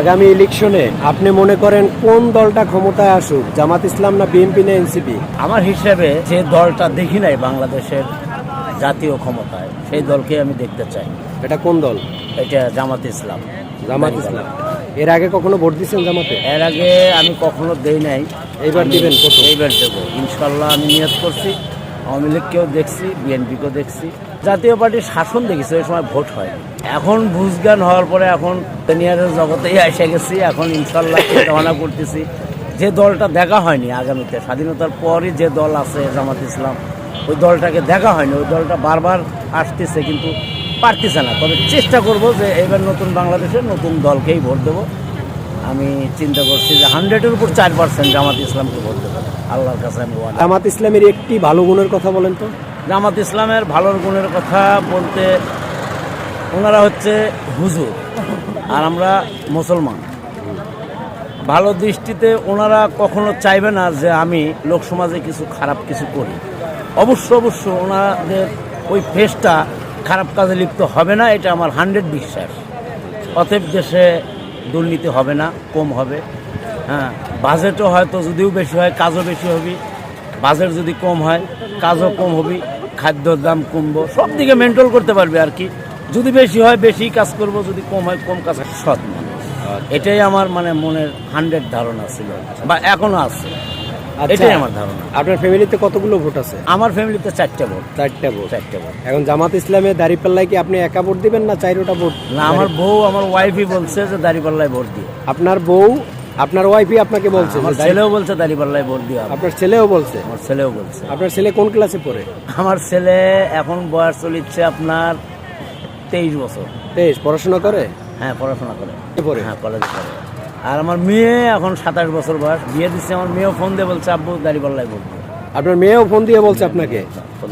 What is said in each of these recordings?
আগামী ইলেকশনে আপনি মনে করেন কোন দলটা ক্ষমতায় আসুক জামাত ইসলাম না বিএনপি না এনসিপি? আমার হিসেবে যে দলটা দেখি নাই বাংলাদেশের জাতীয় ক্ষমতায় সেই দলকে আমি দেখতে চাই। এটা কোন দল? এটা জামাত ইসলাম। জামাত ইসলাম। এর আগে কখনো ভোট দিচ্ছেন জামাতে? এর আগে আমি কখনো দেই নাই। এইবার দিবেন? এইবার দেবো। ইনশাল্লাহ আমি নিয়ত করছি। আওয়ামী লীগকেও দেখছি বিএনপিকেও দেখছি। জাতীয় পার্টির শাসন দেখেছি, ওই সময় ভোট হয় এখন বুঝগান হওয়ার পরে এখন সিনিয়রের জগতেই এসে গেছি, এখন ইনশাল্লাহ চিন্তাভাবনা করতেছি যে দলটা দেখা হয়নি আগামীতে। স্বাধীনতার পরই যে দল আছে জামাত ইসলাম, ওই দলটাকে দেখা হয়নি, ওই দলটা বারবার আসতেছে কিন্তু পারতেছে না। তবে চেষ্টা করব যে এবার নতুন বাংলাদেশে নতুন দলকেই ভোট দেবো। আমি চিন্তা করছি যে হান্ড্রেডের উপর চার পার্সেন্ট জামাত ইসলামকে ভোট দেবো। আল্লাহর কাছে আমি জামাত ইসলামের একটি ভালো গুণের কথা বলেন তো। জামাত ইসলামের ভালোর গুণের কথা বলতে ওনারা হচ্ছে হুজুর আর আমরা মুসলমান। ভালো দৃষ্টিতে ওনারা কখনো চাইবে না যে আমি লোকসমাজে কিছু খারাপ কিছু করি। অবশ্য অবশ্য ওনাদের ওই ফেসটা খারাপ কাজে লিপ্ত হবে না এটা আমার হান্ড্রেড বিশ্বাস। অতএব দেশে দুর্নীতি হবে না কম হবে। হ্যাঁ বাজেটও হয়তো যদিও বেশি হয় কাজও বেশি হবে। বাজেট যদি কম হয় কাজও কম হবে খাদ্যর দাম কমবো সব দিকে মেনটেন করতে পারবে আর কি। যদি বেশি হয় বেশি কাজ করব যদি কম হয় কম কাজ সৎ এটাই আমার মানে মনের হান্ড্রেড ধারণা ছিল। বা এখনও আছে। আচ্ছা, এটাই আমার ধারণা। আপনার ফ্যামিলিতে কতগুলো ভোট আছে? আমার ফ্যামিলিতে চারটে ভোট। চারটা ভোট। চারটে ভোট। এখন জামাত ইসলামে দাঁড়িপাল্লায় কি আপনি একা ভোট দিবেন না চাইরোটা ভোট না আমার বউ আমার ওয়াইফই বলছে যে দাঁড়িপাল্লায় ভোট দিও। আপনার বউ আপনার ওয়াইফই আপনাকে বলছে আমার ছেলেও বলছে দাঁড়িপাল্লায় ভোট দিও আপনার ছেলেও বলছে? আমার ছেলেও বলছে। আপনার ছেলে কোন ক্লাসে পড়ে? আমার ছেলে এখন বয়স চলিচ্ছে আপনার তেইশ বছর। তেইশ পড়াশোনা করে? হ্যাঁ পড়াশোনা করে। পড়ে? হ্যাঁ কলেজে পড়ে। আর আমার মেয়ে এখন সাতাশ বছর বয়স। বিয়ে দিচ্ছে আমার মেয়েও ফোন দিয়ে বলছে আব্বু দাঁড়িপাল্লায় ভোট দিও। আপনার মেয়েও ফোন দিয়ে বলছে আপনাকে?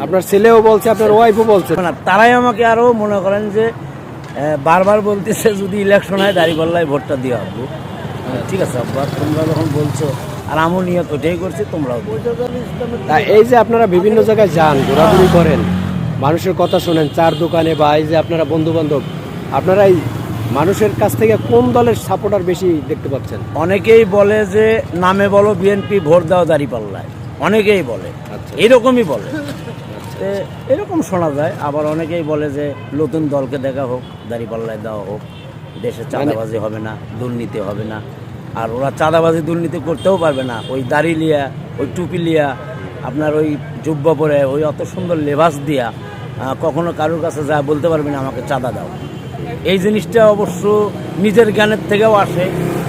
আপনার ছেলেও বলছে আপনার ওয়াইফও বলছে? না তারাই আমাকে আরও মনে করেন যে বারবার বলতেছে যদি ইলেকশন হয় দাঁড়িপাল্লায় ভোটটা দিও আব্বু। ঠিক আছে আব্বা তোমরা যখন বলছো আর আমও নিয়ত ওটাই করছি তোমরাও এই যে আপনারা বিভিন্ন জায়গায় যান ঘোরাঘুরি করেন মানুষের কথা শোনেন চার দোকানে বা এই যে আপনারা বন্ধু বান্ধব আপনারা এই মানুষের কাছ থেকে কোন দলের সাপোর্টার বেশি দেখতে পাচ্ছেন? অনেকেই বলে যে নামে বলো বিএনপি ভোট দাও দাঁড়িপাল্লায় অনেকেই বলে আচ্ছা। এরকমই বলে। এরকম শোনা যায়। আবার অনেকেই বলে যে নতুন দলকে দেখা হোক দাঁড়িপাল্লায় দেওয়া হোক দেশে মানে চাঁদাবাজি হবে না দুর্নীতি হবে না। আর ওরা চাঁদাবাজি দুর্নীতি করতেও পারবে না। ওই দাড়ি লিয়া, ওই টুপি লিয়া, আপনার ওই জুব্ব পরে, ওই অত সুন্দর লেবাস দিয়া কখনো কারোর কাছে যা বলতে পারবে না, আমাকে চাঁদা দাও। এই জিনিসটা অবশ্য নিজের জ্ঞানের থেকেও আসে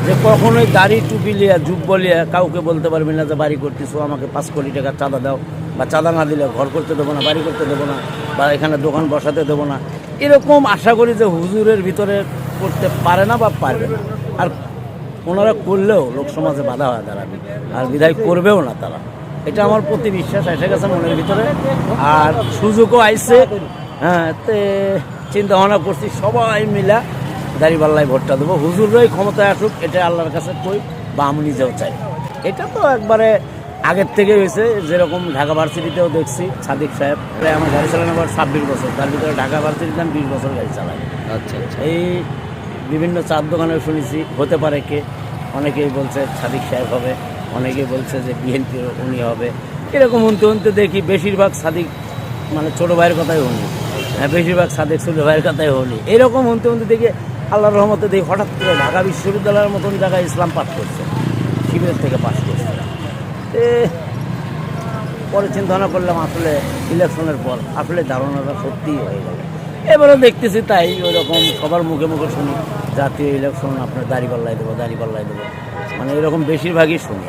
যে কখনোই দাড়ি, টুপি লিয়া, জুব্ব লিয়া কাউকে বলতে পারবি না যে, বাড়ি করতেছো, আমাকে পাঁচ কোটি টাকা চাঁদা দাও। বা, চাঁদা না দিলে ঘর করতে দেবো না, বাড়ি করতে দেবো না, বা, এখানে দোকান বসাতে দেবো না। এরকম আশা করি যে হুজুরের ভিতরে করতে পারে না বা পারবে না। আর ওনারা করলেও লোকসমাজে বাধা হয় দাঁড়াবে আর বিদায় করবেও না তারা। এটা আমার প্রতি বিশ্বাস এসে গেছে মনের ভিতরে। আর সুযোগও আইছে। হ্যাঁ তে চিন্তা ভাবনা করছি সবাই মিলা দাঁড়িপাল্লায় ভোটটা দেবো। হুজুররাই ক্ষমতায় আসুক এটা আল্লাহর কাছে কই বা আমি নিজেও চাই। এটা তো একবারে আগের থেকে হয়েছে। যেরকম ঢাকা ভার্সিটিতেও দেখছি সাদিক সাহেব প্রায় আমার গাড়ি চালানো আবার ছাব্বিশ বছর। তার ভিতরে ঢাকা ভার্সিটিতে আমি বিশ বছর গাড়ি চালাই। আচ্ছা আচ্ছা। এই বিভিন্ন চার দোকানে শুনেছি, হতে পারে কে। অনেকেই বলছে সাদিক সাহেব হবে, অনেকেই বলছে যে বিএনপি উনি হবে। এরকম শুনতে শুনতে দেখি বেশিরভাগ সাদিক মানে ছোটো ভাইয়ের কথাই শুনি। হ্যাঁ বেশিরভাগ সাদিক ছোটো ভাইয়ের কথাই শুনি। এরকম শুনতে শুনতে দেখি আল্লাহর রহমতে দেখি হঠাৎ করে ঢাকা বিশ্ববিদ্যালয়ের মতন জায়গায় ইসলাম পাঠ করছে, শিবিরের থেকে পাস করছে। পরে চিন্তা ভাবনা করলাম আসলে ইলেকশনের পর, আসলে ধারণাটা সত্যিই হয়ে গেল। এবারে দেখতেছি তাই ওই রকম সবার মুখে মুখে শুনি, জাতীয় ইলেকশন আপনার দাড়ি পাল্লাই দেবো, দাড়ি পাল্লাই দেবো। মানে এরকম বেশিরভাগই শুনি।